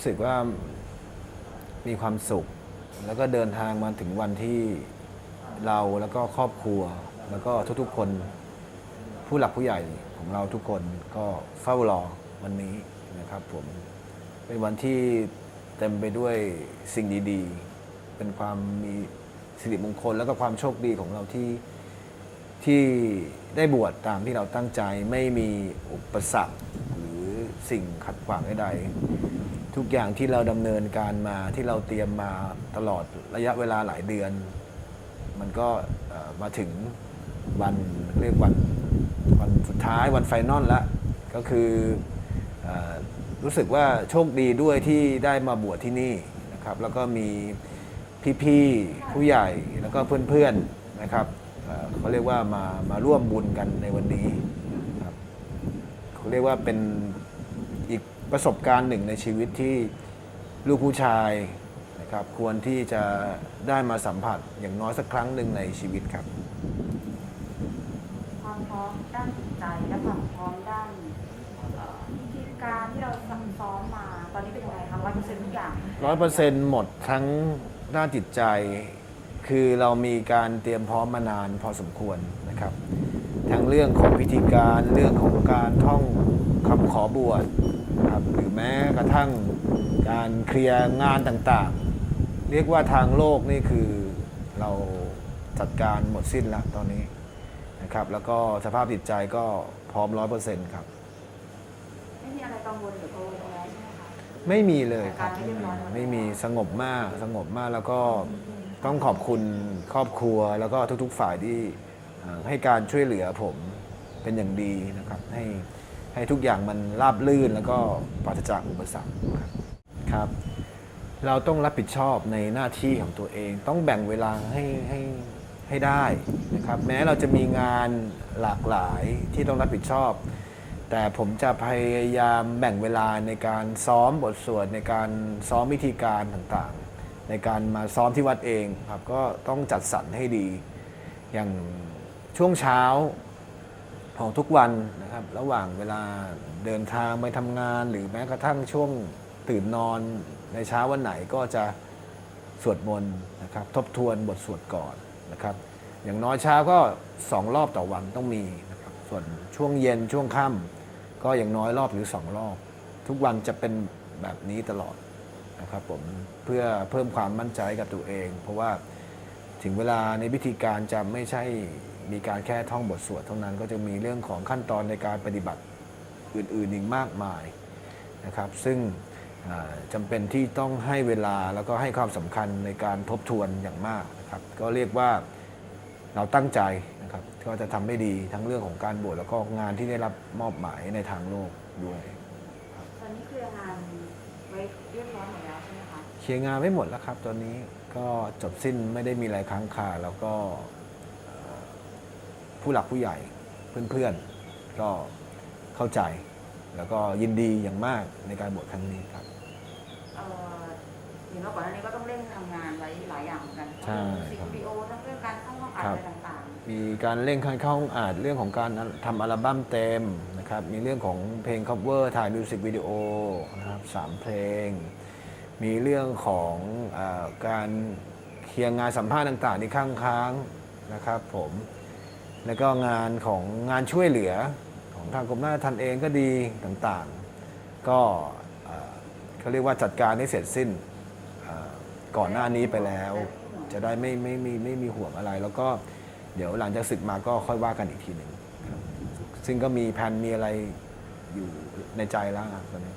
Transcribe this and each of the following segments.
รู้สึกว่ามีความสุข แล้วก็เดินทางมาถึงวันที่เราแล้วก็ครอบครัว แล้วก็ทุกๆคนผู้หลักผู้ใหญ่ของเราทุกคนก็เฝ้ารอวันนี้นะครับผมเป็นวันที่เต็มไปด้วยสิ่งดีๆ เป็นความมีสิริมงคล แล้วก็ความโชคดีของเราที่ที่ได้บวชตามที่เราตั้งใจไม่มีอุปสรรค หรือสิ่งขัดขวางใดๆ ทุกอย่างที่เราดำเนินการมาที่เราเตรียมมาตลอดระยะเวลาหลายเดือน มันก็เอ่อมาถึงวันเรียกวันวันสุดท้ายวันไฟนอลแล้วก็คือเออรู้สึกว่าโชคดีด้วยที่ได้มาบวชที่นี่นะครับแล้วก็มีพี่ๆผู้ใหญ่แล้วก็เพื่อนๆนะครับเอ่อเขาเรียกว่ามามาร่วมบุญกันในวันนี้ ครับเขาเรียกว่าเป็น ประสบการณ์หนึ่งในชีวิตที่ลูกผู้ชายนะครับควรที่จะได้มาสัมผัสอย่างน้อยสักครั้งหนึ่งในชีวิตครับ ความพร้อมด้านจิตใจและความพร้อมด้านเอ่อวิธีการที่เราซักซ้อมมาตอนนี้เป็นยังไงคะร้อยเปอร์เซ็นต์ทุกอย่างร้อยเปอร์เซ็นต์หมดทั้งด้านจิตใจ คือเรามีการเตรียมพร้อมมานานพอสมควรนะครับทั้งเรื่องของพิธีการเรื่องของการท่องคำ ขอบวชนะครับหรือแม้กระทั่งการเคลียร์งานต่างๆ เรียกว่าทางโลกนี่คือเราจัดการหมดสิ้นแล้วตอนนี้นะครับ แล้วก็สภาพจิตใจก็พร้อมร้อยเปอร์เซ็นต์ครับ ไม่มีอะไรกังวลหรือกังวลแล้วใช่ไหมคะ ไม่มีเลยครับการไม่เรียบร้อยไม่มีสงบมากสงบมากแล้วก็ต้องขอบคุณครอบครัวแล้วก็ทุก ๆ ฝ่ายที่เอ่อให้การช่วยเหลือผมเป็นอย่างดีนะครับ ให้ ให้ทุกอย่างมันราบลื่นแล้วก็ปราศจากอุปสรรคครับครับ เราต้องรับผิดชอบในหน้าที่ของตัวเอง ต้องแบ่งเวลาให้ให้ให้ได้นะครับ แม้เราจะมีงานหลากหลายที่ต้องรับผิดชอบ แต่ผมจะพยายามแบ่งเวลาในการซ้อมบทสวดในการซ้อมวิธีการต่างๆ ในการมาซ้อมที่วัดเองครับก็ต้องจัดสรรให้ดี อย่างช่วงเช้า ของทุกวันนะครับ ระหว่างเวลาเดินทางไปทำงาน หรือแม้กระทั่งช่วงตื่นนอนในเช้าวันไหนก็จะสวดมนต์นะครับ ทบทวนบทสวดก่อนนะครับ อย่างน้อยเช้าก็สองรอบต่อวันต้องมีนะครับ ส่วนช่วงเย็นช่วงค่ำก็อย่างน้อยรอบหรือสองรอบ ทุกวันจะเป็นแบบนี้ตลอดนะครับผมเพื่อเพิ่มความมั่นใจกับตัวเอง เพราะว่าถึงเวลาในพิธีการจะไม่ใช่ มีการแค่ท่องบทสวดเท่านั้นก็จะมีเรื่องของขั้นตอนในการปฏิบัติอื่นๆอีกมากมายนะครับ ซึ่งอ่าจำเป็นที่ต้องให้เวลาแล้วก็ให้ความสำคัญในการทบทวนอย่างมากนะครับ ก็เรียกว่าเราตั้งใจนะครับก็จะทำให้ดีทั้งเรื่องของการบวชแล้วก็งานที่ได้รับมอบหมายในทางโลกด้วยตอนนี้เคลียร์งานไว้เรียบร้อยหมดแล้วใช่ไหมคะเคลียร์งานไม่หมดแล้วครับ ตอนนี้ก็จบสิ้นไม่ได้มีอะไรค้างคาแล้วก็เอ่อ ผู้หลักผู้ใหญ่เพื่อนๆ ก็เข้าใจ แล้วก็ยินดีอย่างมากในการบวชครั้งนี้ครับเอ่อเห็นว่าก่อนหน้านี้ก็ต้องเร่งทำงานไว้หลายอย่างเหมือนกันใช่ทั้งครับวิดีโอทั้งเรื่องการเข้าห้องอัดครัอะบไรต่างมีการเร่งเข้าห้องอัดเรื่องของการทำอัลบั้มเต็มนะครับมีเรื่องของเพลง cover ถ่ายมิวสิกวิดีโอนะครับสามเพลง มีเรื่องของอาการเคลียร์งานสัมภาษณ์ต่างๆที่ข้างค้างนะครับผม แล้วก็งานของงานช่วยเหลือของทางกรมราชทัณฑ์เองก็ดีต่างๆ ก็เขาเรียกว่าจัดการให้เสร็จสิ้นก่อนหน้านี้ไปแล้ว จะได้ไม่ไม่ไม่ไม่มีห่วงอะไร แล้วก็เดี๋ยวหลังจากศึกมาก็ค่อยว่ากันอีกทีหนึ่งซึ่งก็มีแผนมีอะไรอยู่ในใจแล้วตอนนี้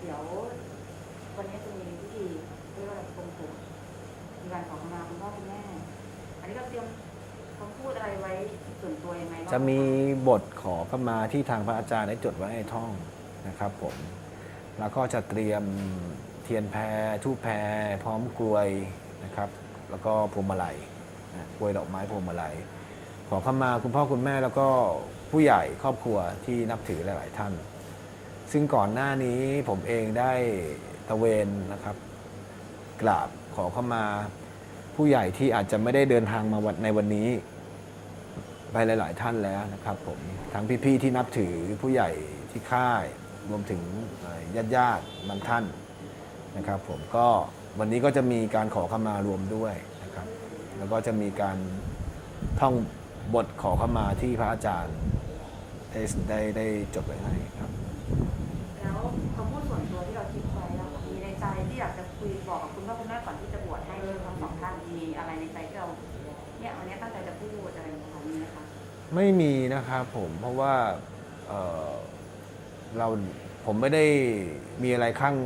เดี๋ยววันนี้จะมีพิธีเรียกว่าอะไรงผมมีการขอขมาคุณพ่อคุณแม่ อันนี้เราเตรียม คำพูดอะไรไว้ส่วนตัวยังไงบ้างจะมีบทขอขมาที่ทางพระอาจารย์ได้จดไว้ให้ท่องนะครับผม แล้วก็จะเตรียมเทียนแพรทูแพรพร้อมกลวยนะครับ แล้วก็พวงมาลัยนะกลวยดอกไม้พวงมาลัย ขอขมาคุณพ่อคุณแม่แล้วก็ผู้ใหญ่ครอบครัวที่นับถือหลาย ๆ ท่าน ซึ่งก่อนหน้านี้ผมเองได้ตะเวนนะครับ กราบขอเข้ามา ผู้ใหญ่ที่อาจจะไม่ได้เดินทางมาวันในวันนี้ ไปหลาย ๆ ท่านแล้วนะครับผมทั้งพี่ ๆ ที่นับถือผู้ใหญ่ที่ค่าย รวมถึงญาติญาติๆบางท่านนะครับผมก็วันนี้ก็จะมีการขอขมารวมด้วยนะครับ แล้วก็จะมีการท่องบทขอขมาที่พระอาจารย์ได้ได้ได้จดไว้ให้ครับ แล้วคำพูดส่วนตัวที่เราคิดไว้แล้วมีในใจที่อยากจะคุยบอกกับคุณพ่อคุณแม่ก่อนที่ มีอะไรในใจที่เราเนี่ยวันนี้ตั้งใจจะพูดอะไรอย่างเงี้ยค่ะมีไหมคะไม่มีนะครับผมเพราะว่าเอ่อเราผมไม่ได้มีอะไรข้าง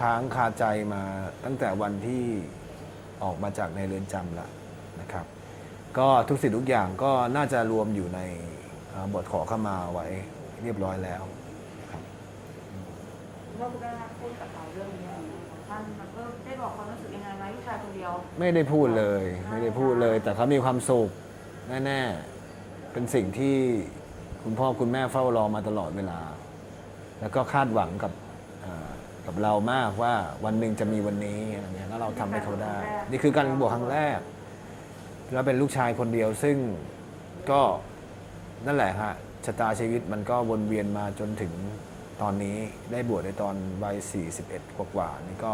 ค้างคาใจมาตั้งแต่วันที่ออกมาจากในเรือนจำแล้วนะครับ ก็ทุกสิ่งทุกอย่างก็น่าจะรวมอยู่ในเอ่อบทขอเข้ามาไว้เรียบร้อยแล้วครับคุณพ่อคุณแม่พูดกับ อย่างเงี้ยค่ะท่านมันก็ได้บอกความรู้สึกยังไงไหมลูกชายคนเดียว ไม่ได้พูดเลย ไม่ได้พูดเลย แต่เขามีความสุขแน่ๆ เป็นสิ่งที่คุณพ่อคุณแม่เฝ้ารอมาตลอดเวลา แล้วก็คาดหวังกับเอ่อกับเรามากว่าวันหนึ่งจะมีวันนี้อะไรเงี้ยแล้วเราทำให้เขาได้ นี่คือการบวชครั้งแรก แล้วเป็นลูกชายคนเดียวซึ่งก็นั่นแหละฮะชะตาชีวิตมันก็วนเวียนมาจนถึง ตอนนี้ได้บวชในตอนวัย 41 กว่าๆนี่ก็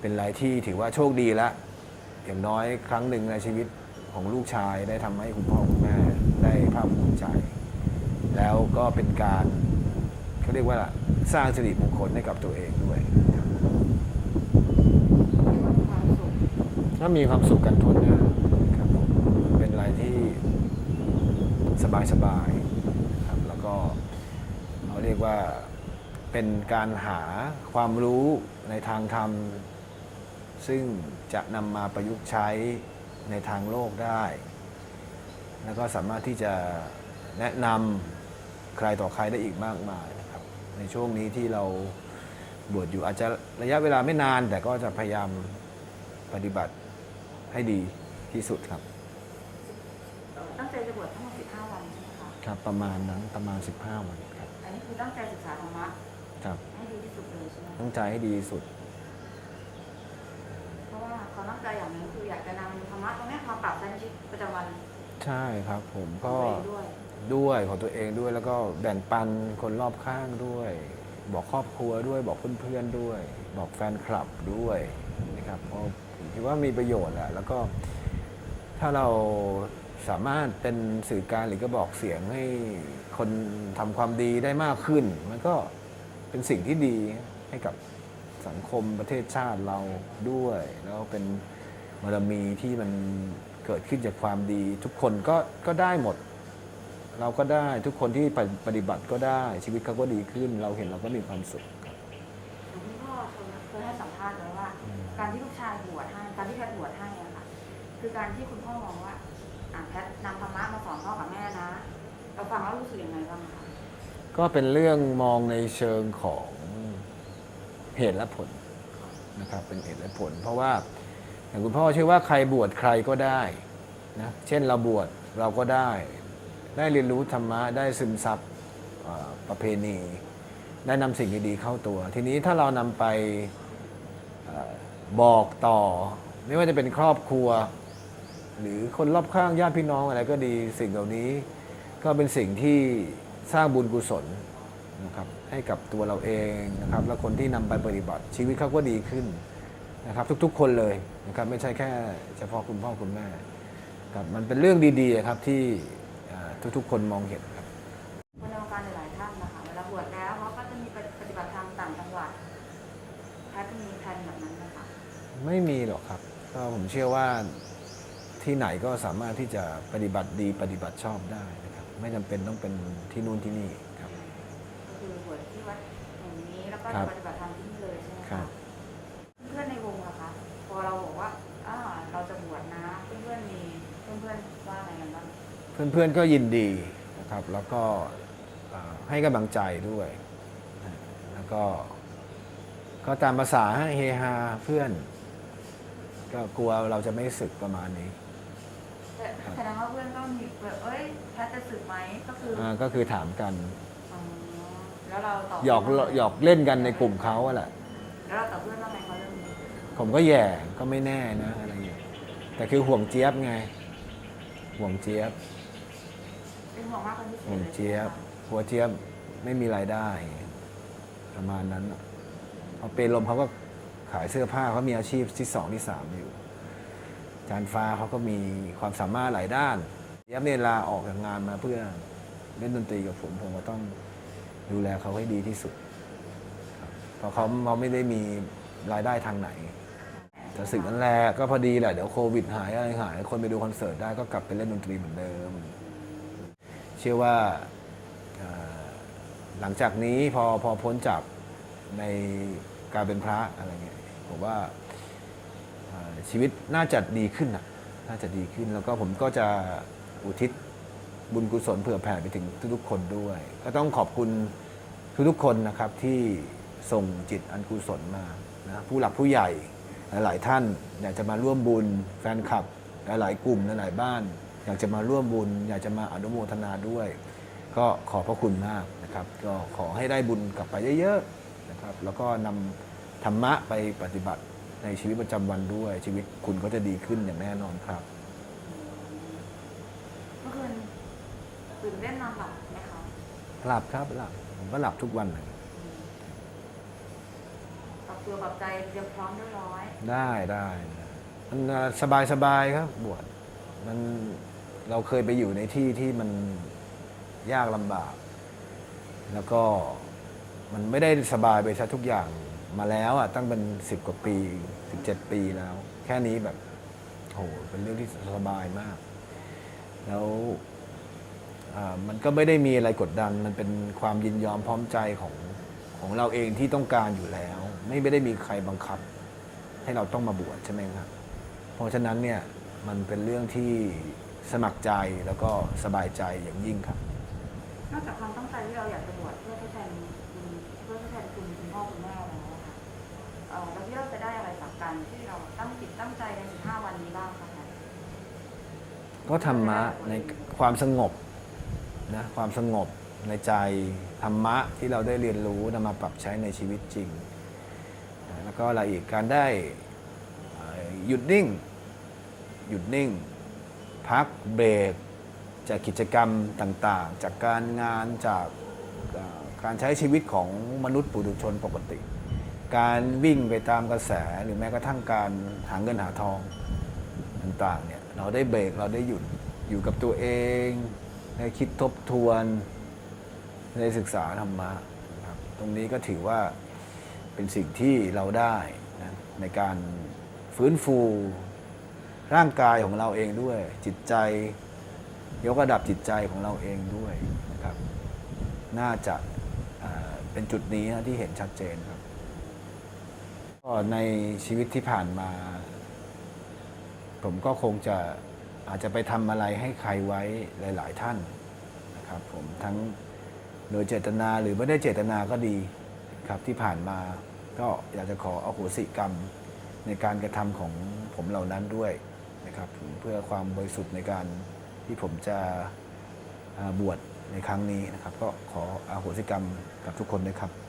เป็นอะไรที่ถือว่าโชคดีล้วอย่างน้อยครั้งหนึ่งในชีวิตของลูกชายได้ทำให้คุณพ่อคุณแม่ได้ภาคภูมิใจ แล้วก็เป็นการเขาเรียกว่าสร้างสิริมงคลให้กับตัวเองด้วยครับมีความีความสุขกันทุนนะครับผมเป็นอะไรที่สบายๆนะครับแล้วก็เขาเรียกว่า เป็นการหาความรู้ในทางธรรม ซึ่งจะนำมาประยุกต์ใช้ในทางโลกได้ แล้วก็สามารถที่จะแนะนำใครต่อใครได้อีกมากมายนะครับในช่วงนี้ที่เราบวชอยู่อาจจะระยะเวลาไม่นาน แต่ก็จะพยายามปฏิบัติให้ดีที่สุดครับ ตั้งใจจะบวชทั้งหมด15 วันใช่ไหมคะ ครับประมาณนั้นประมาณ 15 วันครับ อันนี้คือตั้งใจศึกษาธรรมะ ครับ ให้ดีที่สุดเลยใช่ไหมตั้งใจให้ดีที่สุด เพราะว่าเขาตั้งใจอย่างหนึงคืออยากจะนำธรรมะตรงเนี้ยมาปรับใช้ในชีวิตประจำวันใช่ครับ ผมของก็ตัวเองด้วยด้วยของตัวเองด้วยแล้วก็แบ่งปันคนรอบข้างด้วย บอกครอบครัวด้วย บอกเพื่อนๆด้วย บอกแฟนคลับด้วยนะครับเพราะผมคิดว่ามีประโยชน์แหละแล้วก็ ถ้าเราสามารถเป็นสื่อกลารหรือกระบอกเสียงให้คนทำความดีได้มากขึ้น มันก็ เป็นสิ่งที่ดีให้กับสังคมประเทศชาติเราด้วย แล้วเป็นบารมีที่มันเกิดขึ้นจากความดี ทุกคนก็ก็ได้หมด เราก็ได้ทุกคนที่ปฏิปฏิบัติก็ได้ชีวิตเขาก็ดีขึ้น เราเห็นเราก็มีความสุขครับหลวงพ่อเคยให้สัมภาษณ์ไว้ว่า การที่ลูกชายบวชให้การที่แพทย์บวชให้อะค่ะคือการที่คุณพ่อมองว่าอะแพทย์นำธรรมะมาสอนพ่อกับแม่นะ เราฟังแล้วรู้สึกยังไงบ้างคะ ก็เป็นเรื่องมองในเชิงของเหตุและผลนะครับเป็นเหตุและผล เพราะว่าอย่างคุณพ่อเชื่อว่าใครบวชใครก็ได้นะเช่นเราบวชเราก็ได้ ได้เรียนรู้ธรรมะได้ซึมซับประเพณี ได้นำสิ่งดีๆเข้าตัว ทีนี้ถ้าเรานำไปอบอกต่อ ไม่ว่าจะเป็นครอบครัว หรือคนรอบข้างญาติพี่น้องอะไรก็ดีสิ่งเหล่านี้ ก็เป็นสิ่งที่ สร้างบุญกุศลนะครับให้กับตัวเราเองนะครับและคนที่นำไปปฏิบัติชีวิตเขาก็ดีขึ้นนะครับทุกๆ คนเลยนะครับไม่ใช่แค่เฉพาะคุณพ่อคุณแม่ครับมันเป็นเรื่องดีๆครับที่อ่าทุกๆ คนมองเห็นครับคนในวงการหลายๆท่านนะคะเวลาบวชแล้วเขาก็จะมีปฏิบัติธรรมต่างจังหวัดแพทย์มีแผนแบบนั้นไหมคะไม่มีหรอกครับก็ผมเชื่อว่าที่ไหนก็สามารถที่จะปฏิบัติดีปฏิบัติชอบได้นะครับ ไม่จำเป็นต้องเป็นที่นู่นที่นี่ครับก็คือบวชที่วัดแห่งนี้แล้วก็ครับปฏิบัติธรรมที่นี่เลยใช่ไหมครัคะบ เพื่อนในวงล่ะคะพอเราบอกว่าอ่าเราจะบวชนะเพื่อนๆมีเพื่อนๆว่าอะไรกันบ้างเพื่อนๆก็ยินดีนะครับ แล้วก็อ่าให้กำลังใจด้วยนะแล้วก็ก็ตามภาษาเฮฮาเพื่อน ก็กลัวเราจะไม่สึกประมาณนี้ แต่ครับแสดงว่าเพื่อนก็มีแบบเอ้ย แพทย์จะสึกไหมก็คือออ่าก็คือถามกันอ๋อแล้วเราตอบหยอกหยอกเล่นกันในกลุ่มเขาอะแหละ แล้วเราตอบเพื่อนว่าไงเขาเรื่องนี้ผมก็แย่ก็ไม่แน่นะอะไรอย่างเงี้ยแต่คือห่วงเจี๊ยบไง ห่วงเจี๊ยบ เป็นห่วงมากเป็นพิเศษห่วงลเจี๊ยบใช่ไหมคะหัวเจี๊ยบไม่มีรายได้ ประมาณนั้นน่ะพอเป็นลมเขาก็ขายเสื้อผ้าเขามีอาชีพที่สองที่สามอยู่อาจารย์ฟ้าเขาก็มีความสามารถหลายด้าน ยับเนลาออกจากงานมาเพื่อเล่นดนตรีกับผมผมก็ต้องดูแลเขาให้ดีที่สุดเพราะเขาเขาไม่ได้มีรายได้ทางไหนแต่สิ่งนั้นแหละก็พอดีแหละเดี๋ยวโควิดหายอะไรหายคนไปดูคอนเสิร์ตได้ก็กลับไปเล่นดนตรีเหมือนเดิม เชื่อว่าหลังจากนี้พอพอพ้นจากในการเป็นพระอะไรเงี้ยผมว่าชีวิตน่าจะดีขึ้นนะน่าจะดีขึ้นแล้วก็ผมก็จะ อุทิศบุญกุศลเผื่อแผ่ไปถึงทุกๆคนด้วย ก็ต้องขอบคุณทุกๆคนนะครับที่ส่งจิตอันกุศลมานะผู้หลักผู้ใหญ่หลายๆท่านอยากจะมาร่วมบุญแฟนคลับหลายๆกลุ่มหลายๆบ้าน อยากจะมาร่วมบุญ อยากจะมาอนุโมทนาด้วย ก็ขอบพระคุณมากนะครับ ก็ขอให้ได้บุญกลับไปเยอะๆนะครับแล้วก็นำธรรมะไปปฏิบัติในชีวิตประจำวันด้วยชีวิตคุณก็จะดีขึ้นอย่างแน่นอนครับ เมื่อคืนตื่นเต้นนอนหลับไหมคะหลับครับหลับผมก็หลับทุกวันเลยปรับตัวปรับใจเตรียมพร้อมเรียบร้อยได้ได้มันสบายสบายๆครับ บวชมันเราเคยไปอยู่ในที่ที่มันยากลำบาก แล้วก็มันไม่ได้สบายไปซะทุกอย่างมาแล้วอะตั้งเป็นสิบกว่าปีสิบเจ็ดปีแล้ว แค่นี้แบบโหเป็นเรื่องที่สบายมาก แล้วมันก็ไม่ได้มีอะไรกดดัน มันเป็นความยินยอมพร้อมใจของของเราเองที่ต้องการอยู่แล้วไม่ได้มีใครบังคับ ให้เราต้องมาบวชใช่ไหมครับ เพราะฉะนั้นเนี่ยมันเป็นเรื่องที่สมัครใจแล้วก็สบายใจอย่างยิ่งครับ นอกจากความตั้งใจที่เราอยากจะบวชเพื่อทดแทนคุณเพื่อทดแทนคุณคุณพ่อคุณแม่แล้วค่ะเราคิดว่าจะได้อะไรจากการที่เราตั้งจิตตั้งใจใน 15 วันนี้บ้างคะ ก็ธรรมะในความสงบนะความสงบในใจธรรมะที่เราได้เรียนรู้นำมาปรับใช้ในชีวิตจริง แล้วก็อะไรอีกการได้หยุดนิ่ง หยุดนิ่ง พักเบรกจากกิจกรรมต่างๆ จากการงานจากการใช้ชีวิตของมนุษย์ปุถุชนปกติ การวิ่งไปตามกระแสหรือแม้กระทั่งการหาเงินหาทองต่างๆเนี่ย เราได้เบรกเราได้หยุดอยู่กับตัวเองได้คิดทบทวนได้ศึกษาธรรมะนะครับตรงนี้ก็ถือว่าเป็นสิ่งที่เราได้นะในการฟื้นฟูร่างกายของเราเองด้วย จิตใจ ยกระดับจิตใจของเราเองด้วยนะครับ น่าจะเป็นจุดนี้นะที่เห็นชัดเจนครับก็ในชีวิตที่ผ่านมา ผมก็คงจะอาจจะไปทำอะไรให้ใครไว้หลาย ๆ ท่านนะครับผมทั้งโดยเจตนาหรือไม่ได้เจตนาก็ดีครับที่ผ่านมาก็อยากจะขออโหสิกรรมในการกระทำของผมเหล่านั้นด้วยนะครับเพื่อความบริสุทธิ์ในการที่ผมจะบวชในครั้งนี้นะครับ ก็ขออโหสิกรรมกับทุกคนด้วยครับ